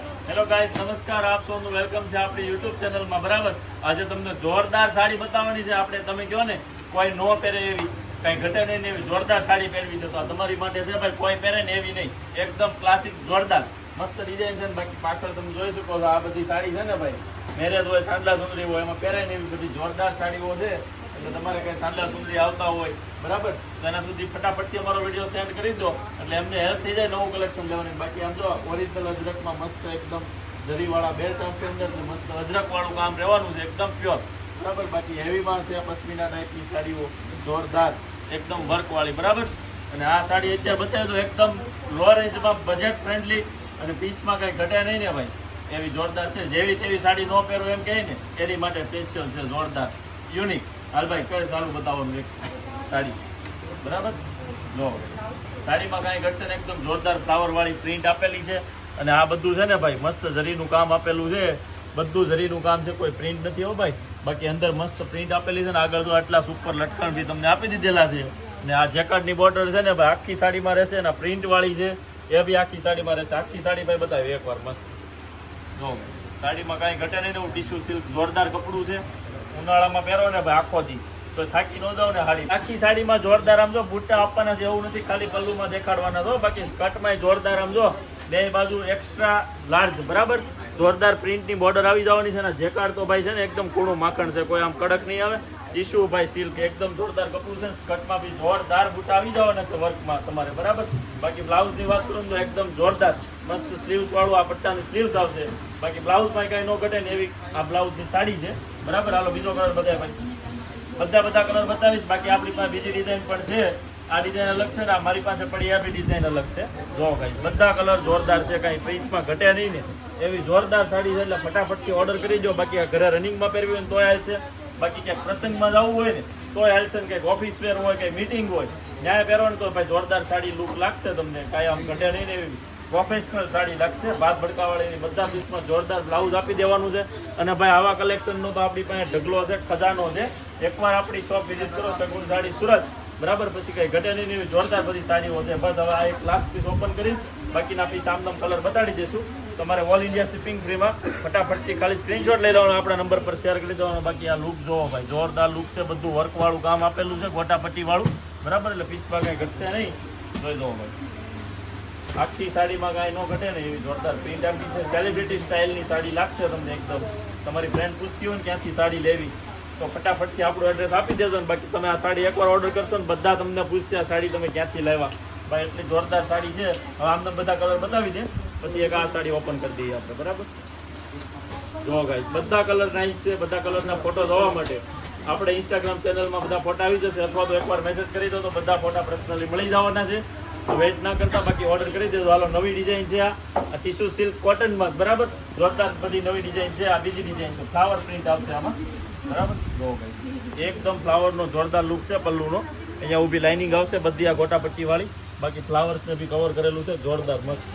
Hello guys નમસ્કાર. આપ સૌનું વેલકમ છે આપણી યુટ્યુબ ચેનલમાં બરાબર? આજે તમને જોરદાર સાડી બતાવવાની છે. આપણે તમે કહો ને, કોઈ નો પહેરે એવી, કઈ ઘટે નહીં એવી જોરદાર સાડી પહેરવી છે. તો તમારી માટે છે ભાઈ, કોઈ પહેરે ને એવી નહીં. એકદમ ક્લાસિક જોરદાર. મસ્ત ડિઝાઇન છે બાકી પાછળ તમે જોઈ શકો છો આ બધી સાડી છે ને ભાઈ. મેરેજ હોય સાંડલા સુંદરી હોય, એમાં પહેરે ને એવી બધી જોરદાર સાડીઓ છે. એટલે તમારે કઈ સાંડા સુધી આવતા હોય, બરાબર? એના સુધી ફટાફટથી અમારો વીડિયો સેન્ડ કરી દો. એટલે એમને હેલ્પ થઈ જાય નવું કલેક્શન લેવાની. બાકી આમ જો ઓરિજિનલ અજરકમાં મસ્ત એકદમ જરીવાળા બે ત્રણસો અંદર મસ્ત અજરકવાળું કામ રહેવાનું છે, એકદમ પ્યોર બરાબર? બાકી હેવીમાં છે પશ્મિના ટાઈપની સાડીઓ, જોરદાર, એકદમ વર્કવાળી બરાબર? અને આ સાડી અત્યારે બતાવે તો એકદમ લો રેન્જમાં બજેટ ફ્રેન્ડલી અને પીસમાં કંઈ ઘટે નહીં ને ભાઈ. એવી જોરદાર છે. જેવી તેવી સાડી ન પહેરો એમ કહે ને એની માટે સ્પેશિયલ છે, જોરદાર યુનિક હાલ ભાઈ, કઈ સારું બતાવવાનું એક સાડી. બરાબર? જો, સાડીમાં કાંઈ ઘટશે ને એકદમ જોરદાર ફ્લાવરવાળી પ્રિન્ટ આપેલી છે અને આ બધું છે ને ભાઈ, મસ્ત ઝરીનું કામ આપેલું છે. બધું જરીનું કામ છે, કોઈ પ્રિન્ટ નથી હો ભાઈ. બાકી અંદર મસ્ત પ્રિન્ટ આપેલી છે ને આગળ તો આટલા સુપર લટકણ બી તમને આપી દીધેલા છે. ને આ જેકટની બોર્ડર છે ને ભાઈ, આખી સાડીમાં રહેશે અને પ્રિન્ટવાળી છે, એ બી આખી સાડીમાં રહેશે. આખી સાડી ભાઈ બતાવી એકવાર મસ્ત. જો, સાડીમાં કાંઈ ઘટે નહીં એવું ટીશ્યુ સિલ્ક જોરદાર કપડું છે. ઉનાળામાં પહેરો ને ભાઈ આખો દી. તો થાકી ન જાવ ને સાડી આખી સાડીમાં જોરદાર આમ જો બુટ્ટા આપવાના છે એવું નથી, ખાલી પલ્લુમાં દેખાડવાના તો બાકી સ્કર્ટમાં જોરદાર આમ જો બે બાજુ એક્સ્ટ્રા લાર્જ બરાબર? જોરદાર પ્રિન્ટની બોર્ડર આવી જવાની છે ને, જેકાર તો ભાઈ છે ને એકદમ કૂણું માખણ છે, કોઈ આમ કડક નહીં આવે. ટીશ્યુ ભાઈ સિલ્ક એકદમ જોરદાર કપડું છે સ્કર્ટમાં બી જોરદાર બુટ્ટા આવી જવાના છે વર્કમાં તમારે, બરાબર? બાકી બ્લાઉઝની વાત કરું તો એકદમ જોરદાર, મસ્ત સ્લીવ્સ વાળું આ પટ્ટાની સ્લીવ્સ આવશે. બાકી બ્લાઉઝમાં કાંઈ ન ઘટે ને એવી આ બ્લાઉઝની સાડી છે. બરાબર? હાલો, બીજો કલર બતાવે બધા બધા કલર બતાવીશ. બાકી આપણી પાસે બીજી ડિઝાઇન પણ છે. આ ડિઝાઇન અલગ છે ને મારી પાસે પડી આપી ડિઝાઇન અલગ છે. જો કઈ બધા કલર જોરદાર છે કઈ પ્રાઇસમાં ઘટે નહીં ને. એવી જોરદાર સાડી છે એટલે ફટાફટથી ઓર્ડર કરી દો. બાકી ઘરે રનિંગમાં પહેરવી હોય તોય હાલશે. બાકી ક્યાંક પ્રસંગમાં જવું હોય ને તોય હાલશે ને કંઈક ઓફિસ વેર હોય કંઈ મિટિંગ હોય. ન્યાય પહેરો ને તો ભાઈ જોરદાર સાડી લુક લાગશે તમને. કાંઈ આમ ઘટે નહીં ને એવી. પ્રોફેશનલ સાડી લાગશે. ભાત ભડકાવાળીની બધા પીસમાં જોરદાર બ્લાઉઝ આપી દેવાનું છે. અને ભાઈ, આવા કલેક્શનનો તો આપણી પાસે ઢગલો છે, ખજાનો છે. એકવાર આપણી શોપ વિઝિટ કરો સગુણ સાડી સુરત. બરાબર? પછી કંઈ ઘટે નહીં જોરદાર બધી સાડીઓ છે. બસ હવે આ એક લાસ્ટ પીસ ઓપન કરી. બાકીના પીસ આમદમ કલર બતાડી દઈશું. તમારે ઓલ ઇન્ડિયા શિપિંગ ફ્રીમાં ફટાફટથી ખાલી સ્ક્રીનશોટ લઈ લેવાનો, આપણા નંબર પર શેર કરી દેવાનો. બાકી આ લુક જોવો ભાઈ, જોરદાર લુક છે. બધું વર્કવાળું કામ આપેલું છે ગોટાપટ્ટીવાળું બરાબર? એટલે પીસમાં કાંઈ ઘટશે નહીં. જોઈ દો ભાઈ. આખી સાડીમાં કાંઈ ન ઘટે ને એવી જોરદાર પ્રિન્ટ આપી છે. સેલિબ્રિટી સ્ટાઇલની સાડી લાગશે તમને એકદમ. તમારી ફ્રેન્ડ પૂછતી હોય ને ક્યાંથી સાડી લેવી, તો ફટાફટથી આપણું એડ્રેસ આપી દેજો ને બાકી તમે આ સાડી એકવાર ઓર્ડર કરશો ને બધા તમને પૂછશે આ સાડી તમે ક્યાંથી લેવા ભાઈ, એટલી જોરદાર સાડી છે. હવે આમને બધા કલર બતાવી દે. પછી એક આ સાડી ઓપન કરી દઈએ આપણે, બરાબર? જો ગાઈસ બધા કલર નાઈસ છે. બધા કલરના ફોટો જોવા માટે આપણે ઇન્સ્ટાગ્રામ ચેનલમાં બધા ફોટા આવી જશે. અથવા તો એકવાર મેસેજ કરી દો તો બધા ફોટા પર્સનલી મળી જવાના છે. વેઇટ ના કરતા બાકી ઓર્ડર કરી દેજો. હાલો, નવી ડિઝાઇન છે આ. ટીશ્યુ સિલ્ક કોટનમાં બરાબર? જોરદાર બધી નવી ડિઝાઇન છે. આ બીજી ડિઝાઇન છે. ફ્લાવર પ્રિન્ટ આવશે આમાં. બરાબર? જો એકદમ ફ્લાવરનો જોરદાર લુક છે પલ્લુનો. અહીંયા ઊભી લાઇનિંગ આવશે બધી આ ગોટાપટ્ટી વાળી બાકી ફ્લાવર્સને બી કવર કરેલું છે. જોરદાર મસ્ત.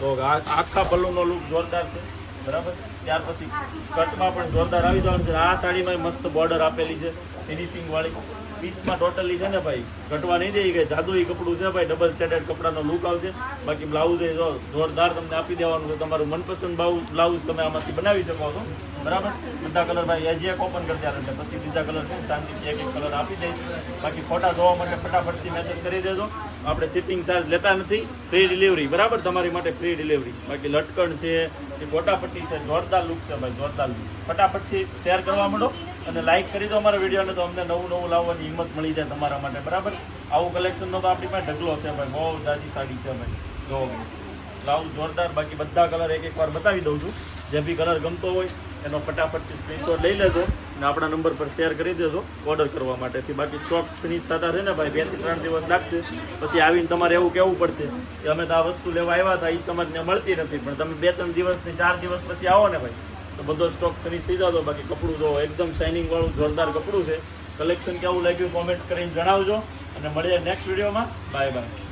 તો આખા પલ્લુનો લુક જોરદાર છે. બરાબર? ત્યાર પછી કટમાં પણ જોરદાર આવી જવાનું છે. આ સાડીમાં મસ્ત બોર્ડર આપેલી છે. ફિનિશિંગ વાળી. પીસમાં ટોટલી છે ને ભાઈ, ઘટવા નહીં દે કે જાદુઈ કપડું છે ભાઈ ડબલ સેટેડ કપડાનો લુક આવશે. બાકી બ્લાઉઝ એ જોરદાર તમને આપી દેવાનું છે, તમારું મનપસંદ બ્લાઉઝ તમે આમાંથી બનાવી શકો છો. બરાબર? બધા કલર ભાઈ હજી એક ઓપન કરી દેવાનું છે, પછી બીજા કલર છે, શાંતિથી એક એક કલર આપી દઈશ. બાકી ફોટા જોવા માટે ફટાફટથી મેસેજ કરી દેજો. આપણે શિપિંગ ચાર્જ લેતા નથી ફ્રી ડિલિવરી બરાબર? તમારી માટે ફ્રી ડિલિવરી બાકી લટકણ છે કે ગોટાપટ્ટી છે, જોરદાર લુક છે ભાઈ, જોરદાર લુક ફટાફટથી શેર કરવા માંડો. અને લાઈક કરી દો અમારા વિડીયોને તો અમને નવું નવું લાવવાની હિંમત મળી જાય તમારા માટે. બરાબર? આવું કલેક્શનનો તો આપણી પાસે ઢગલો છે ભાઈ. બહુ તાજી સાડી છે ભાઈ જો બ્લાઉઝ જોરદાર. બાકી બધા કલર એક એક વાર બતાવી દઉં છું. જે બી કલર ગમતો હોય, એનો ફટાફટથી સ્ક્રીનશોટ લઈ લેજો અને આપણા નંબર પર શેર કરી દેજો ઓર્ડર કરવા માટેથી. બાકી સ્ટોક ફિનિશ થતા છે ને ભાઈ, બેથી ત્રણ દિવસ લાગશે. પછી આવીને તમારે એવું કહેવું પડશે કે અમે તો આ વસ્તુ લેવા આવ્યા હતા એ ત્યાં મળતી નથી. પણ તમે બે ત્રણ દિવસની ચાર દિવસ પછી આવો ને ભાઈ. તો બધો સ્ટોક ફિનિશ થઈ જતો, બાકી કપડું જો એકદમ શાઇનિંગ વાળું, જોરદાર કપડું છે. કલેક્શન કેવું લાગ્યું કોમેન્ટ કરીને જણાવજો. અને મળીએ નેક્સ્ટ વિડીયોમાં બાય બાય